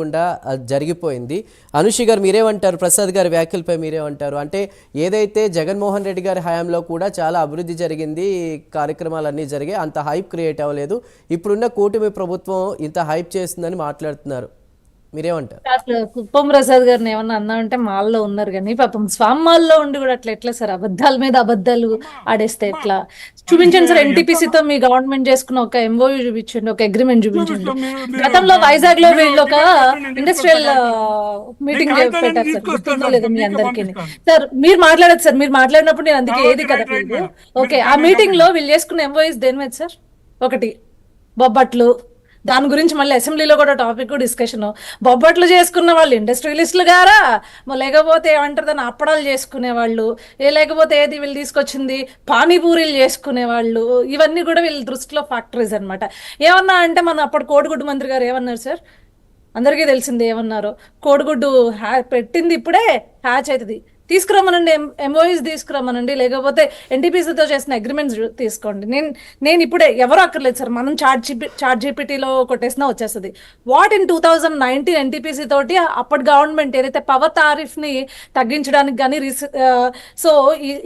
కుండా అది జరిగిపోయింది. అనుషి గారు మీరేమంటారు? ప్రసాద్ గారి వ్యాఖ్యలపై మీరేమంటారు? అంటే ఏదైతే జగన్మోహన్ రెడ్డి గారి హయాంలో కూడా చాలా అభివృద్ధి జరిగింది కార్యక్రమాలన్నీ జరిగాయి అంత హైప్ క్రియేట్ అవ్వలేదు. ఇప్పుడున్న కూటమి ప్రభుత్వం ఇంత హైప్ చేస్తుందని మాట్లాడుతున్నారు. మీరేమంటారు? అసలు కుప్పం ప్రసాద్ గారిని ఏమన్నా అన్నామంటే మాల్లో ఉన్నారు కానీ పాపం స్వామాల్లో ఉండి కూడా అట్లా ఎట్లా సార్? అబద్ధాల మీద అబద్ధాలు ఆడేస్తే ఎట్లా? చూపించండి సార్ NTPC తో మీ గవర్నమెంట్ చేసుకున్న ఒక ఎంఓయూ చూపించండి ఒక అగ్రిమెంట్ చూపించండి. గతంలో వైజాగ్లో వీళ్ళు ఒక ఇండస్ట్రియల్ మీటింగ్ పెట్టారు సార్. గుర్తుందో లేదో మీ అందరికీ. సార్ మీరు మాట్లాడదు సార్ మీరు మాట్లాడినప్పుడు నేను అందుకే ఏది కదా ఓకే ఆ మీటింగ్లో వీళ్ళు చేసుకున్న ఎంఓయూస్ దేని మీద సార్? ఒకటి బొబ్బట్లు. దాని గురించి మళ్ళీ అసెంబ్లీలో కూడా టాపిక్ డిస్కషన్. బొబ్బట్లు చేసుకున్న వాళ్ళు ఇండస్ట్రియలిస్టులు గారా? లేకపోతే ఏమంటారు దాన్ని అప్పడాలు చేసుకునే వాళ్ళు? ఏ లేకపోతే ఏది వీళ్ళు తీసుకొచ్చింది? పానీపూరీలు చేసుకునే వాళ్ళు? ఇవన్నీ కూడా వీళ్ళ దృష్టిలో ఫ్యాక్టరీస్ అనమాట ఏమన్నా అంటే మన అప్పుడు కోడిగుడ్డు మంత్రి గారు ఏమన్నారు సార్? అందరికీ తెలిసింది ఏమన్నారు? కోడిగుడ్డు హ్యా పెట్టింది ఇప్పుడే హ్యాచ్ అవుతుంది. తీసుకురమ్మనండి ఎంఓఈస్ తీసుకురమ్మనండి లేకపోతే ఎన్టీపీసీతో చేసిన అగ్రిమెంట్స్ తీసుకోండి. నేను నేను ఇప్పుడే ఎవరు అక్కర్లేదు సార్ మనం చార్ట్ జీపీ చార్ట్ జీపీటీలో కొట్టేసినా వచ్చేస్తుంది. What in two thousand nineteen NTPC తోటి అప్పటి గవర్నమెంట్ ఏదైతే పవర్ తారిఫ్ని తగ్గించడానికి కానీ సో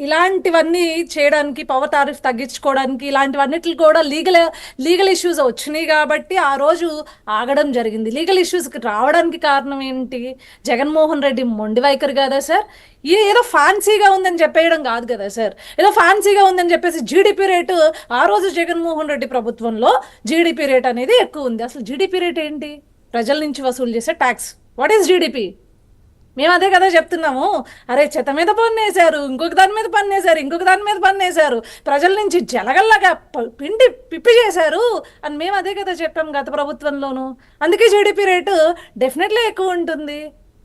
ఇలాంటివన్నీ చేయడానికి పవర్ తారీఫ్ తగ్గించుకోవడానికి ఇలాంటివన్నిటికి కూడా లీగల్ లీగల్ ఇష్యూస్ వచ్చినాయి కాబట్టి ఆ రోజు ఆగడం జరిగింది. లీగల్ ఇష్యూస్కి రావడానికి కారణం ఏంటి? జగన్మోహన్ రెడ్డి మొండి వైఖరి కదా సార్? ఇది ఏదో ఫ్యాన్సీగా ఉందని చెప్పేయడం కాదు కదా సార్ ఏదో ఫ్యాన్సీగా ఉందని చెప్పేసి జీడిపి రేటు ఆ రోజు జగన్మోహన్ రెడ్డి ప్రభుత్వంలో జీడిపి రేట్ అనేది ఎక్కువ ఉంది. అసలు జీడిపి రేట్ ఏంటి? ప్రజల నుంచి వసూలు చేసే ట్యాక్స్ వాట్ ఈస్ జీడిపి మేము అదే కదా చెప్తున్నాము. అరే చెత్త మీద పన్ను వేశారు ఇంకొక దాని మీద పన్ను వేశారు ఇంకొక దాని మీద పన్నేశారు. ప్రజల నుంచి జలగల్లాగా పిండి పిప్పి చేశారు అని మేము అదే కదా చెప్పాం గత ప్రభుత్వంలోను. అందుకే జీడిపి రేటు డెఫినెట్లీ ఎక్కువ ఉంటుంది.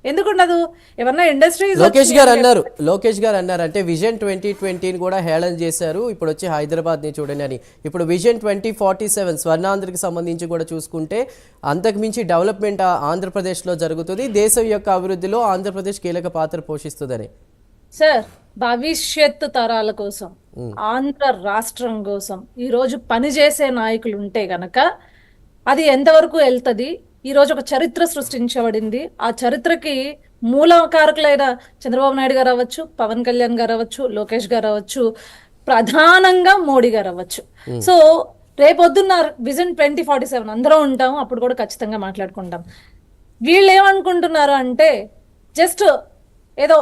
ఎందుకు ఉండదు ఏమన్నా ఇండస్ట్రీస్ లోకేష్ గారు అన్నారు. లోకేష్ గారు అన్నారు అంటే విజన్ ట్వంటీ ట్వంటీని కూడా హేళన చేశారు. ఇప్పుడు వచ్చి హైదరాబాద్ని చూడండి అని. ఇప్పుడు విజన్ ట్వంటీ ఫార్టీ సెవెన్ స్వర్ణాంధ్రకి సంబంధించి కూడా చూసుకుంటే అంతకు మించి డెవలప్మెంట్ ఆంధ్రప్రదేశ్లో జరుగుతుంది. దేశం యొక్క అభివృద్ధిలో ఆంధ్రప్రదేశ్ కీలక పాత్ర పోషిస్తుందని. సార్ భవిష్యత్తు తరాల కోసం ఆంధ్ర రాష్ట్రం కోసం ఈరోజు పనిచేసే నాయకులు ఉంటే గనక అది ఎంతవరకు వెళ్తుంది? ఈరోజు ఒక చరిత్ర సృష్టించబడింది. ఆ చరిత్రకి మూలకారకులైన చంద్రబాబు నాయుడు గారు అవ్వచ్చు పవన్ కళ్యాణ్ గారు అవ్వచ్చు లోకేష్ గారు అవ్వచ్చు ప్రధానంగా మోడీ గారు అవ్వచ్చు. సో రేపొద్దున్న విజన్ ట్వంటీ ఫార్టీ సెవెన్ అందరం ఉంటాం అప్పుడు కూడా ఖచ్చితంగా మాట్లాడుకుంటాం. వీళ్ళు ఏమనుకుంటున్నారు అంటే జస్ట్ ఏదో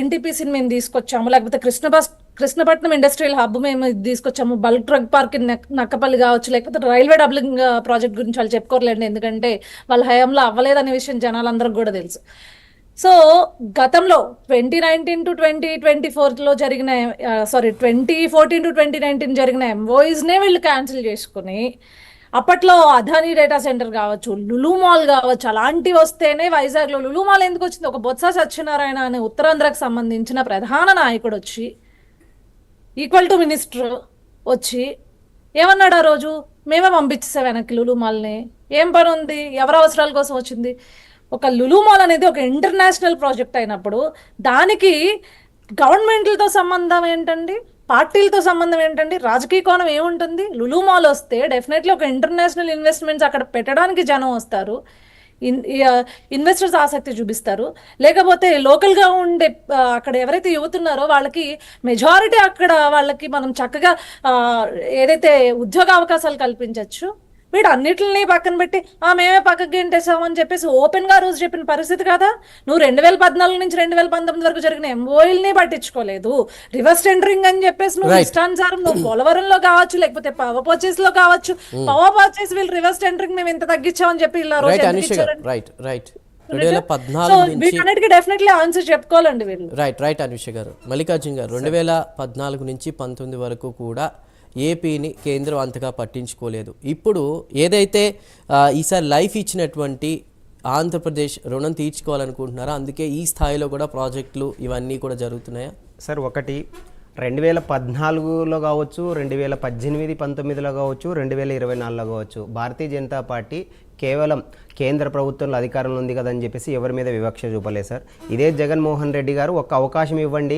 ఎన్టీపీసీని మేము తీసుకొచ్చాము లేకపోతే కృష్ణబస్ కృష్ణపట్నం ఇండస్ట్రియల్ హబ్ మేము తీసుకొచ్చాము. బల్క్ డ్రగ్ పార్క్ నక్కపల్లి కావచ్చు లేకపోతే రైల్వే డబ్లింగ్ ప్రాజెక్ట్ గురించి వాళ్ళు చెప్పుకోరలేండి. ఎందుకంటే వాళ్ళ హయాంలో అవ్వలేదనే విషయం జనాలందరికి కూడా తెలుసు. సో గతంలో twenty nineteen to twenty twenty ఫోర్లో జరిగిన sorry twenty fourteen to twenty nineteen జరిగిన ఎంఓయిస్నే వీళ్ళు క్యాన్సిల్ చేసుకుని అప్పట్లో అదానీ డేటా సెంటర్ కావచ్చు లులు మాల్ కావచ్చు అలాంటివి వస్తేనే వైజాగ్లో లులు మాల్ ఎందుకు వచ్చింది? ఒక బొత్స సత్యనారాయణ అనే ఉత్తరాంధ్రకు సంబంధించిన ప్రధాన నాయకుడు వచ్చి ఈక్వల్ టు మినిస్టర్ వచ్చి ఏమన్నాడు ఆ రోజు? మేమే పంపించేసా వెనక్కి లులు మాల్ని. ఏం పని ఉంది? ఎవరి అవసరాల కోసం వచ్చింది? ఒక లులు మాల్ అనేది ఒక ఇంటర్నేషనల్ ప్రాజెక్ట్ అయినప్పుడు దానికి గవర్నమెంట్లతో సంబంధం ఏంటండి? పార్టీలతో సంబంధం ఏంటండి? రాజకీయ కోణం ఏముంటుంది? లులు మాల్ వస్తే డెఫినెట్లీ ఒక ఇంటర్నేషనల్ ఇన్వెస్ట్మెంట్స్ అక్కడ పెట్టడానికి జనం వస్తారు. ఇన్వెస్టర్స్ ఆసక్తి చూపిస్తారు. లేకపోతే లోకల్గా ఉండే అక్కడ ఎవరైతే యువతున్నారో వాళ్ళకి మెజారిటీ అక్కడ వాళ్ళకి మనం చక్కగా ఏదైతే ఉద్యోగ అవకాశాలు కల్పించవచ్చు వీడు అన్నిటిని పక్కన పెట్టి ఆ మేమే పక్కకి గెంటేసామని చెప్పేసి ఓపెన్గా రోజు చెప్పిన పరిస్థితి కదా? నువ్వు రెండు వేల పద్నాలుగు నుంచి రెండు వేల పంతొమ్మిది వరకు జరిగిన ఎంఓఎల్ని పట్టించుకోలేదు. రివర్స్ టెండరింగ్ అని చెప్పేసి నువ్వు. ఇష్టానుసారం నువ్వు పోలవరంలో కావచ్చు లేకపోతే పవర్ పర్చేస్లో కావచ్చు పవర్ పర్చేస్ వీళ్ళు రివర్స్ టెండరింగ్ మేము ఇంత తగ్గించామని చెప్పి ఇలా రోజు వీటన్నిటికీ డెఫినెట్లీ ఆన్సర్ చెప్పుకోవాలండి వీళ్ళు. రైట్ రైట్ అనుష గారు. మల్లికార్జున్ గారు రెండు వేల పద్నాలుగు నుంచి పంతొమ్మిది వరకు కూడా ఏపీని కేంద్రం అంతగా పట్టించుకోలేదు. ఇప్పుడు ఏదైతే ఈసారి లైఫ్ ఇచ్చినటువంటి ఆంధ్రప్రదేశ్ రుణం తీర్చుకోవాలనుకుంటున్నారో? అందుకే ఈ స్థాయిలో కూడా ప్రాజెక్టులు ఇవన్నీ కూడా జరుగుతున్నాయా? సార్ ఒకటి రెండు వేల పద్నాలుగులో కావచ్చు రెండు వేల పద్దెనిమిది పంతొమ్మిదిలో కావచ్చు రెండు వేల ఇరవై నాలుగులో కావచ్చు. భారతీయ జనతా పార్టీ కేవలం కేంద్ర ప్రభుత్వంలో అధికారంలో ఉంది కదని చెప్పేసి ఎవరి మీద వివక్ష చూపలేదు సార్. ఇదే జగన్మోహన్ రెడ్డి గారు ఒక అవకాశం ఇవ్వండి